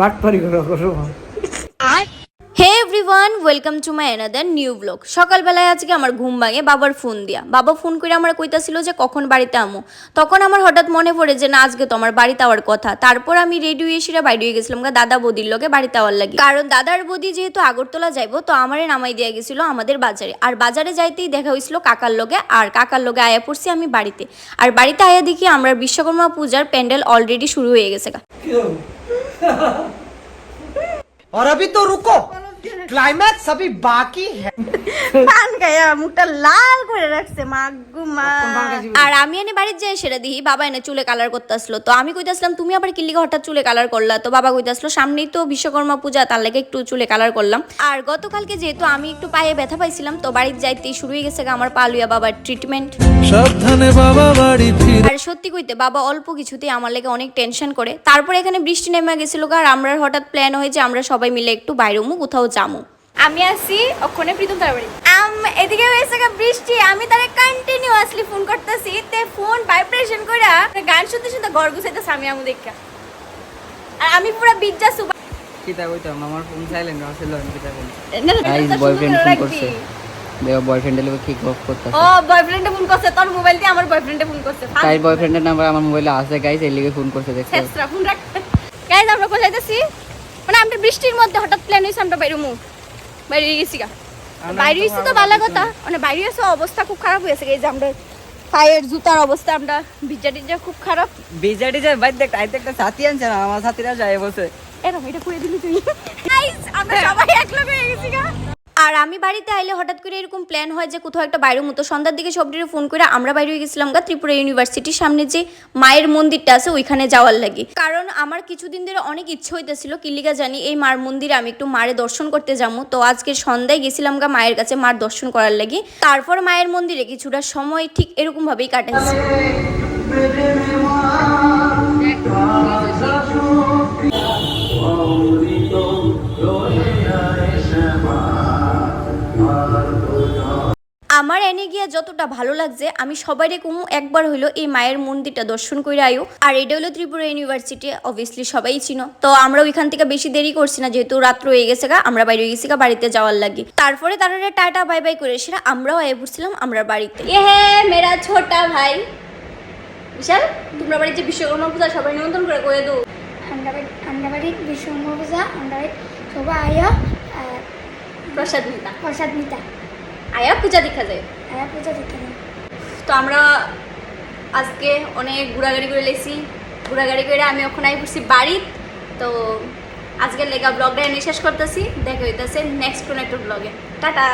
বাটপারি করে করো hey everyone welcome to my another new blog সকালবেলায় আজকে আমার ঘুম ভাঙে বাবার ফোন দিয়া। বাবা ফোন করে আমার কইতাছিল যে কখন বাড়িতে আমু? তখন আমার হঠাৎ মনে পড়ে যে না আজকে তো আমার বাড়িতে আওয়ার কথা। তারপর আমি রেডি হয়ে সেটা বাইরে হয়ে গেছিলাম গা দাদা বদির লগে বাড়িতে আওয়ার লাগে। কারণ দাদার বদি যেহেতু আগরতলা যাইবো তো আমারে নামাই দিয়া গেছিল আমাদের বাজারে। আর বাজারে যাইতেই দেখা হয়েছিল কাকার লগে আর কাকার লগে আয়া পড়ছি আমি বাড়িতে। আর বাড়িতে আয়া দেখি আমরা বিশ্বকর্মা পূজার প্যান্ডেল অলরেডি শুরু হয়ে গেছে? और अभी तो रुको ক্লাইম্যাক্স সবই বাকি পান গায়া মুখটা লাল করে রাখছে মাগু আর আমি এনে বাড়ির যাই সেটা দিই বাবা এনে চুলে কালার করতে আসলো। তো আমি কইতাছিলাম তুমি আবার কিল্লিকে হঠাৎ চুলে কালার করলা? তো বাবা কইতাছিল সামনেই তো বিশ্বকর্মা পূজা তার লাগে একটু চুলে কালার করলাম। আর গতকালকে যেহেতু আমি একটু পায়ে ব্যথা পাইছিলাম তো বাড়ির যাইতেই শুরু হয়ে গেছে আমার পালুয়া বাবার ট্রিটমেন্ট সাবধানে বাবা বাড়ি আর সত্যি কইতে বাবা অল্প কিছুতেই আমার লাগে অনেক টেনশন করে। তারপরে এখানে বৃষ্টি নেমে গেছিল আর আমরা হঠাৎ প্ল্যান হয়েছে আমরা সবাই মিলে একটু বাইরে মুখ কোথাও যামু আমি আসি ওখানে প্রীতম তার বাড়ি। আম এদিকে হয়েছে বৃষ্টি। আমি তারে কন্টিনিউয়াসলি ফোন করতেছি। তে ফোন ভাইব্রেশন কইরা গান শুনতে শুনতে ঘর গুছাইতেছে আমি আমু দেখা। আর আমি পুরো বিজ্জা সুবা কিতা কইতাম? আমার ফোন সাইলেন্ট আছিল আমি কিতা বলি গাইস বয়ফ্রেন্ড ফোন করছে। দেখো বয়ফ্রেন্ডের লোক কি গপ করতেছে। ও বয়ফ্রেন্ডে ফোন করছে তোর মোবাইল দিয়ে আমার বয়ফ্রেন্ডে ফোন করছে। তাই বয়ফ্রেন্ডের নাম্বার আমার মোবাইলে আছে গাইস এই লিগে ফোন করছে দেখছ? শেষরা ফোন রাখ গাইজ আমরা কোথায় যাইতেছি? মানে আমরা বৃষ্টির মধ্যে হঠাৎ প্ল্যান হয়েছে আমরা বাইরে মুখ বাইরে গেছি গা। বাইরে গেছি তো ভালো কথা। মানে বাইরে এসে অবস্থা খুব খারাপ হয়েছে এই যে আমরা পায়ের জুতার অবস্থা আমরা ভিজা টিজা খুব খারাপ। বিজাডি টিজা বাইর দেখ আইতে একটা সাথী আনছে না আমার সাথীরা যায় বসে। এরকম এটা করে দিলি তুই? আমরা সবাই একলা হয়ে গেছি গা। আর আমি বাড়িতে আইলে হঠাৎ করে এরকম প্ল্যান হয় যে কোথাও একটা বাইরের মতো সন্ধ্যার দিকে সবটিরে ফোন করে আমরা বাইরে হয়ে গেছিলাম গা ত্রিপুরা ইউনিভার্সিটির সামনে যে মায়ের মন্দিরটা আছে ওইখানে যাওয়ার লাগে। কারণ আমার কিছুদিন ধরে অনেক ইচ্ছে হইতেছিল কিল্লিকা জানি এই মার মন্দিরে আমি একটু মারে দর্শন করতে যাব তো আজকে সন্ধ্যায় গেছিলাম গা মায়ের কাছে মার দর্শন করার লাগে। তারপর মায়ের মন্দিরে কিছুটা সময় ঠিক এরকম ভাবেই আমার এনে গিয়া যতটা ভালো লাগছে আমি সবাই কুমু একবার হইল এই মায়ের মন্দিরটা দর্শন করে আয়ু আর এটা হলো ত্রিপুরা ইউনিভার্সিটি অবভিয়াসলি সবাই চিনো। তো আমরা ওইখান থেকে বেশি দেরি করছি না যেহেতু রাত্র হয়ে গেছে গা আমরা বাইরে হয়ে গেছি গা বাড়িতে যাওয়ার লাগে। তারপরে তারা টাটা বাই বাই করে সেটা আমরাও আয় পড়ছিলাম আমরা বাড়িতে। এ হে মেরা ছোটা ভাই। বিশাল তোমরা বাড়ির যে বিশ্বকর্মা পূজা সবাই নিমন্ত্রণ করে কয়ে দো আন্ডাবাড়ির বিশ্বকর্মা পূজা আন্ডাবাড়ির সবাই আয়া প্রসাদ নিতা প্রসাদ নিতা আয়া পূজা দেখা যায়। আয়া পূজা দেখা যায়। তো আমরা আজকে অনেক ঘোরাগাড়ি করে লেছি ঘোরাগাড়ি করে আমি ওখানে আই পড়ছি বাড়ি তো আজকের লেগা ব্লগটা এনে শেষ করতেছি। দেখা হইতেছে নেক্সট কোনো একটা ব্লগে। টাটা!